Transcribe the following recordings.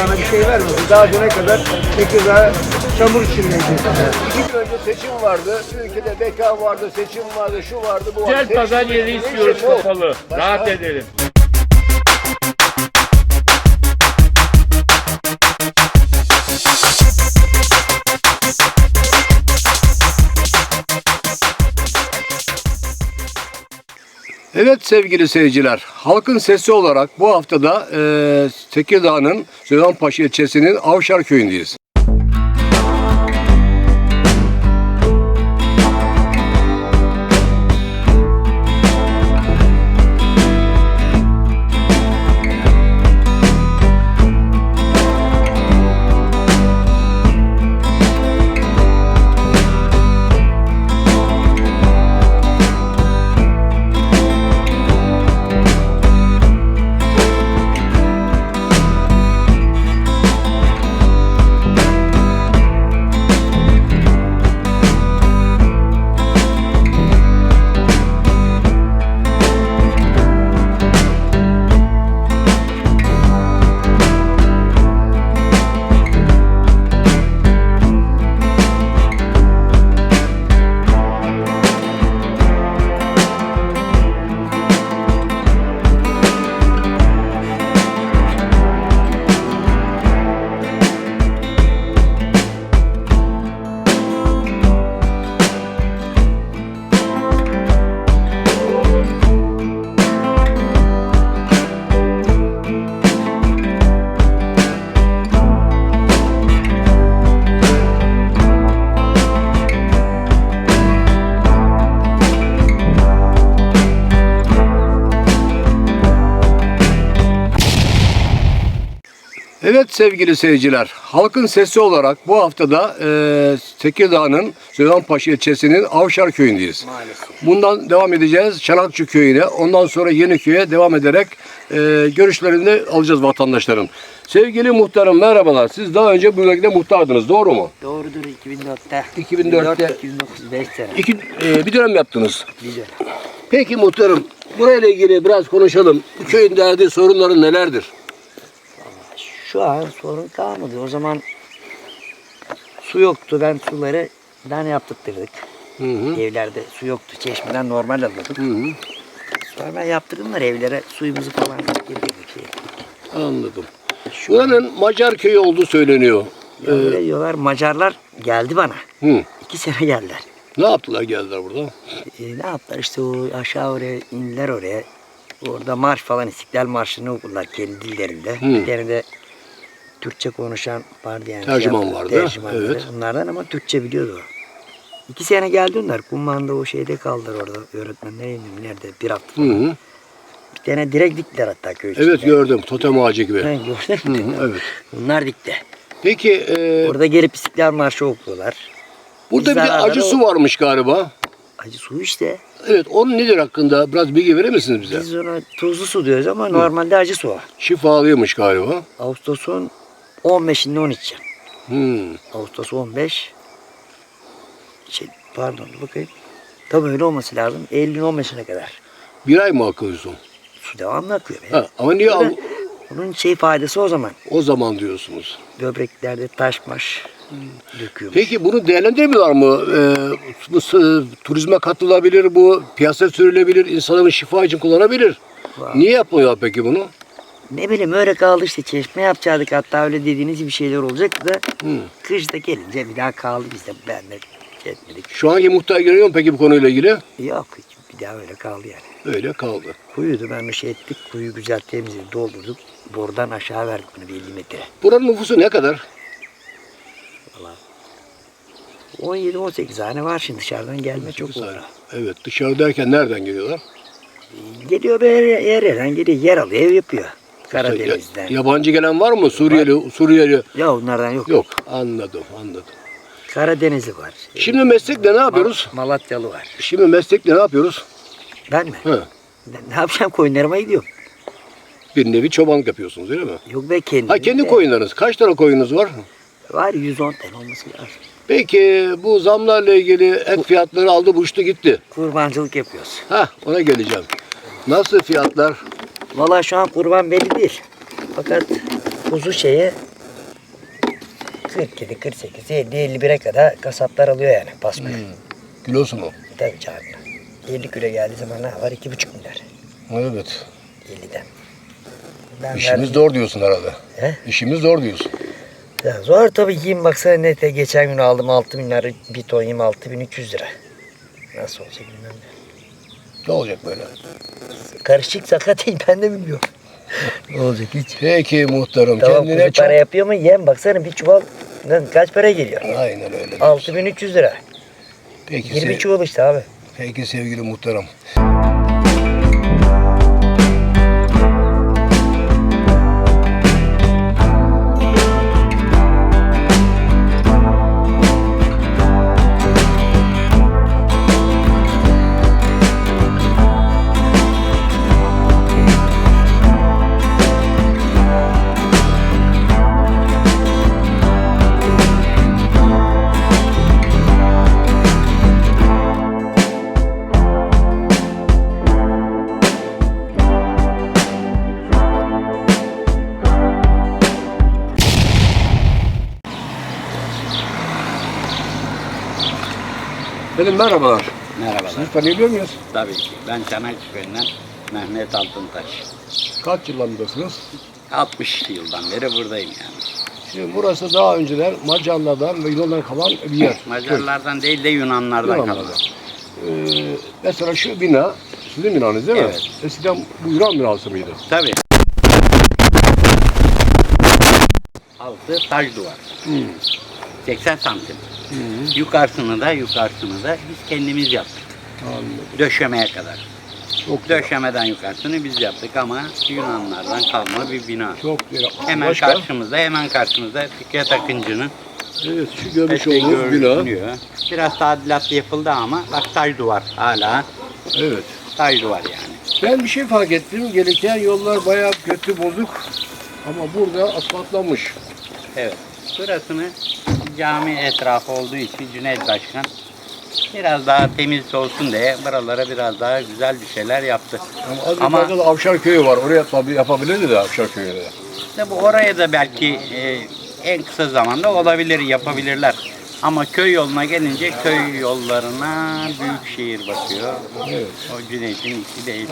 Tekirdağ'a bir şey vermedi. Daha düne kadar Tekirdağ çamur içindeydi. İki gün önce seçim vardı. Ülkede beka vardı, seçim vardı, şu vardı, bu vardı. Güzel pazar yeri istiyoruz kapalı. Rahat edelim. Evet sevgili seyirciler, halkın sesi olarak bu haftada e, Tekirdağ'ın Süleymanpaşa ilçesinin Avşar köyündeyiz. Evet sevgili seyirciler, halkın sesi olarak bu haftada e, Tekirdağ'ın Süleymanpaşa ilçesinin Avşar köyündeyiz. Bundan devam edeceğiz Çanakçı köyüne, ondan sonra Yeniköy'e devam ederek e, görüşlerini alacağız vatandaşların. Sevgili muhtarım merhabalar. Siz daha önce bu bölgede muhtardınız, doğru mu? Doğrudur 2004'te. 2004'te. 2035 sene. İki, e, bir dönem yaptınız. Güzel. Peki muhtarım, burayla ilgili biraz konuşalım. Bu köyün derdi, sorunları nelerdir? Şu an sorun kalmadı. O zaman su yoktu. Ben suları ben yaptırdık. Hı hı. Evlerde su yoktu. Çeşmeden normal alıyorduk. Hı hı. Sonra ben yaptırdılar evlere. Suyumuzu falan getirdik. Şey. Anladım. Buranın Macar köyü olduğu söyleniyor. Ya Öyle diyorlar. Macarlar geldi bana. Hı. İki sene geldiler. Ne yaptılar geldiler burada? E, ne yaptılar işte o aşağı oraya indiler oraya. Orada marş falan İstiklal Marşı'nı okudular kendi dillerinde. Hı. Bir tane de Türkçe konuşan vardı yani. Tercüman Şey, vardı, tercümanları. evet. Bunlardan ama Türkçe biliyordu o. İki sene geldi onlar. Kumman'da o şeyde kaldılar orada. Öğretmenler indi nerede bir hafta. Hı hı. Bir tane direkt diktiler hatta köy Evet içinde. gördüm. Totem ağacı gibi. He, gördün Hı hı, evet. Bunlar dikti. Peki e, Orada gelip İstiklal Marşı okuyorlar. burada bir de zararları acı su varmış galiba. Acı su işte. Evet onun nedir hakkında biraz bilgi verir misiniz bize? Biz ona tuzlu su diyoruz ama normalde acı su. Şifalıymış galiba. Ağustos'un 15'inde 13. Hı. Ağustos 15. Şey, pardon bakayım. Tabii öyle olması lazım. Eylül'ün 15'ine kadar. Bir ay mı akıyorsun? Su devamlı akıyor. Be. Ha, ama niye al- Onun şey faydası o zaman. o zaman diyorsunuz? Böbreklerde taşmaş döküyormuş. Peki bunu değerlendirmiyorlar mı? Ee, bu s- turizme katılabilir bu, piyasa sürülebilir, insanların şifa için kullanabilir. Vay. Niye yapmıyorlar peki bunu? Ne bileyim öyle kaldı işte çeşme yapacaktık hatta öyle dediğiniz gibi şeyler olacaktı da Hı. kışta gelince bir daha kaldı bizde ben de etmedik. Şu anki muhtar görüyor mu peki bu konuyla ilgili? Yok hiç bir daha öyle kaldı yani. Öyle kaldı. Kuyuydu ben bir şey ettik kuyu güzel temizledik doldurduk. Borudan aşağı verdik bunu bir 50 metre. Buranın nüfusu ne kadar? 17-18 hane var şimdi dışarıdan gelme çok oldu. Evet dışarı derken nereden geliyorlar? Geliyor böyle yer yerden geliyor yer alıyor ev yapıyor. Karadeniz'den. Ya- yabancı gelen var mı? Suriyeli, Suriyeli. Ya onlardan yok. Yok anladım anladım. Karadenizli var. Şimdi meslekle ne yapıyoruz? Ma- Malatyalı var. Şimdi meslekle ne yapıyoruz? Ben mi? He. Ben ne yapacağım koyunlarıma gidiyorum. Bir nevi çobanlık yapıyorsunuz değil mi? Yok be kendim. Ha kendi de. koyunlarınız. Kaç tane koyunuz var? Var 110 tane olması lazım. Peki bu zamlarla ilgili et fiyatları aldı uçtu gitti. Kurbancılık yapıyoruz. Ha ona geleceğim. Nasıl fiyatlar? Valla şu an kurban belli değil. Fakat kuzu şeyi 47, 48, 50, 51'e kadar kasaplar alıyor yani basmıyor. Kilosu mu? Tabii canım. 50 kilo geldiği zaman ne var? 2,5 milyar. Evet. 50'den. Ben İşimiz verdim. zor diyorsun herhalde. He? İşimiz zor diyorsun. Ya zor tabii yiyeyim baksana nete geçen gün aldım 6 milyar bir ton yiyeyim 6300 lira. Nasıl olacak bilmem ne. Ne olacak böyle? Karışık sakat değil ben de bilmiyorum. ne olacak hiç. Peki muhtarım Tamam kendine kuzu çok... para yapıyor mu? Yem baksana bir çuval lan kaç para geliyor? Aynen öyle. 6300 lira. Peki, 20 sev- çuval işte abi. Peki sevgili muhtarım. Benim merhabalar. Merhabalar. Sizi tanıyabiliyor muyuz? Tabii ki. Ben Çanakkale'den Mehmet Altıntaş. Kaç yıldan buradasınız? 60 yıldan beri buradayım yani. Şimdi burası daha önceler Macarlardan ve Yunanlardan kalan bir yer. Macarlardan değil de Yunanlardan Yunanlardan. kalan. Ee, mesela şu bina, sizin binanız değil mi? Evet. Eskiden bu Yunan binası mıydı? Tabii. Altı taş duvar. 80 santim. Yukarısını da yukarısını da biz kendimiz yaptık. Anladım. Döşemeye kadar. Çok. Döşemeden yukarısını biz yaptık ama Yunanlardan kalma bir bina. Çok güzel. Hemen Başka? karşımızda, hemen karşımızda Fikret Akıncı'nın Evet, şu görmüş Epey olduğunuz bina. Biraz tadilat yapıldı ama bak taş duvar hala Evet. taş duvar yani. Ben bir şey fark ettim. Gelirken yollar bayağı kötü, bozuk. Ama burada asfaltlanmış. Evet. Burasını cami etrafı olduğu için Cüneyt Başkan biraz daha temiz olsun diye buralara biraz daha güzel bir şeyler yaptı. Ama az Ama- yukarıda da Avşar Köyü var. Oraya tabii yapabilirdi de Avşar Köyü'ne de. İşte bu oraya da belki e, en kısa zamanda olabilir, yapabilirler. Ama köy yoluna gelince köy yollarına büyük şehir bakıyor. Evet. O Cüneyt'in işi değil.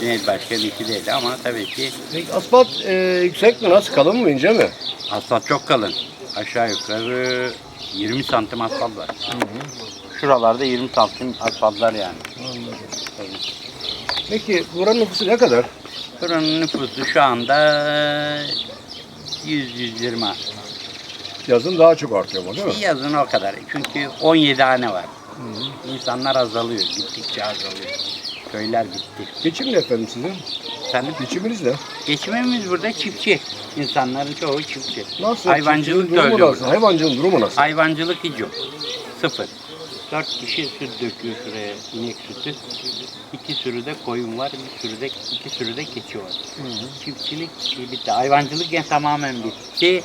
Cüneyt Başkan'ın işi değil ama tabii ki Peki asfalt e, yüksek mi? Nasıl? Kalın mı? ince mi? Asfalt çok kalın. Aşağı yukarı 20 santim asfalt var. Şuralarda 20 santim asfalt var yani. Anladım. Peki buranın nüfusu ne kadar? Buranın nüfusu şu anda 100-120. Yazın daha çok artıyor ama değil mi? Yazın o kadar. Çünkü 17 hane var. İnsanlar azalıyor. Gittikçe azalıyor. Köyler gitti. Geçim ne efendim sizin? Efendim? Geçiminiz ne? Geçimimiz burada çiftçi. İnsanların çoğu çiftçi. Nasıl? Hayvancılık da durumu öyle nasıl? burada. Hayvancılığın durumu nasıl? Hayvancılık hiç yok. Sıfır. Dört kişi süt döküyor şuraya inek sütü. İki sürü de koyun var, bir sürü de iki sürü de keçi var. Çiftçilik bitti. Hayvancılık yani tamamen bitti.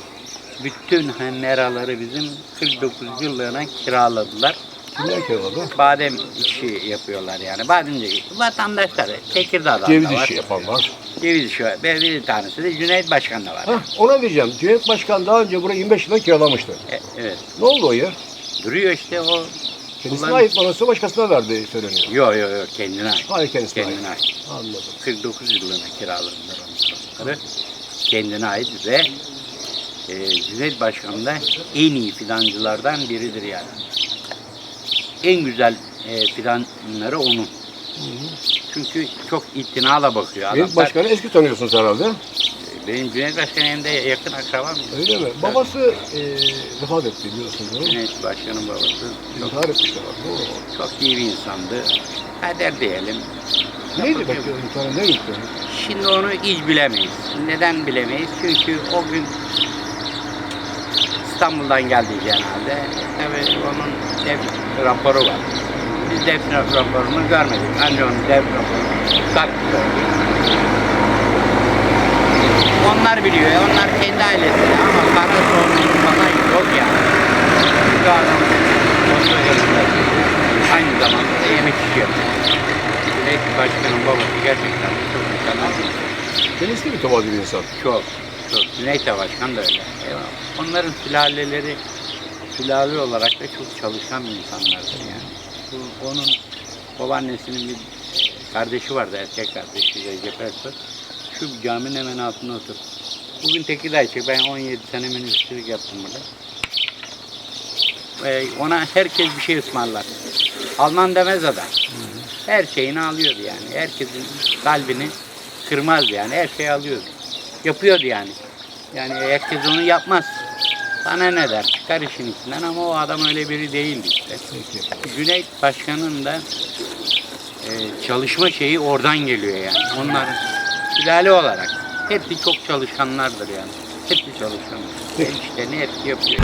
Bütün meraları bizim 49 yıllığına kiraladılar. Kimler kiraladı? Badem işi yapıyorlar yani. Bademci vatandaşlar. Tekirdağ'da Ceviz da var. işi yapan var. Ceviz işi var. Ve bir tanesi de Cüneyt Başkan'da var. Hah, ona diyeceğim. Cüneyt Başkan daha önce burayı 25 yılda kiralamıştı. E, evet. Ne oldu o yer? Duruyor işte o. Kendisine Kullan- ait parası başkasına verdiği söyleniyor. Yok yok yok kendine ait. Hayır kendisine ait. Kendine ait. Anladım. 49 yılına kiraladılar onları. Kendine ait ve e, Cüneyt Başkan da en iyi fidancılardan biridir yani. En güzel e, fidanları onun. Çünkü çok itinala bakıyor. Cüneyt Adamlar, Başkan'ı eski tanıyorsunuz herhalde. benim Cüneyt Başkan hem de yakın akrabam. Öyle mi? Babası e, vefat etti biliyorsunuz değil mi? Cüneyt Başkan'ın babası çok, İntihar etmişler. Doğru mu? çok iyi bir insandı. Kader diyelim. Neydi peki o intihar ne gitti? Şimdi onu hiç bilemeyiz. Neden bilemeyiz? Çünkü o gün İstanbul'dan geldi genelde. Tabii onun dev raporu var. Biz dev raporunu görmedik. Ancak onun dev raporunu gördük. Onlar biliyor. Onlar kendi ailesinde ama para sorunu falan yok yani. Şu adam aynı zamanda da yemek yapıyor. Belki başkanın babası gerçekten çok mükemmel. Kendisi de mütevazi bir insan. Çok. Çok. Cüneyt başkan da öyle. Eyvallah. Onların sülaleleri sülale olarak da çok çalışkan insanlardır yani. Bu, onun babaannesinin bir kardeşi vardı, erkek kardeşi Recep Ersoy. Şu caminin hemen altında otur. Bugün Tekirdağ çek. Ben 17 sene minibüsçülük yaptım burada. Ee, ona herkes bir şey ısmarlar. Alman demez adam. Her şeyini alıyordu yani. Herkesin kalbini kırmaz yani. Her şeyi alıyordu. Yapıyordu yani. Yani herkes onu yapmaz. Sana ne der? Çıkar işin içinden ama o adam öyle biri değildi işte. Cüneyt Başkan'ın da e, çalışma şeyi oradan geliyor yani. Onlar sülale olarak. Hepsi çok çalışkanlardır yani. Hepsi çalışkan. El işlerini hepsi yapıyor.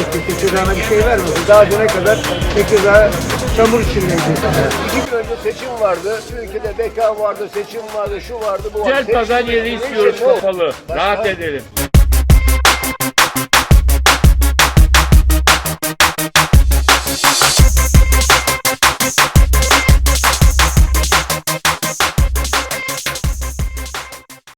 Yapmadık Tekirdağ'a bir şey vermedi. Daha düne kadar Tekirdağ çamur içindeydi. İki gün önce seçim vardı. Ülkede beka vardı, seçim vardı, şu vardı, bu vardı. Güzel pazar yeri istiyoruz kapalı. Rahat edelim.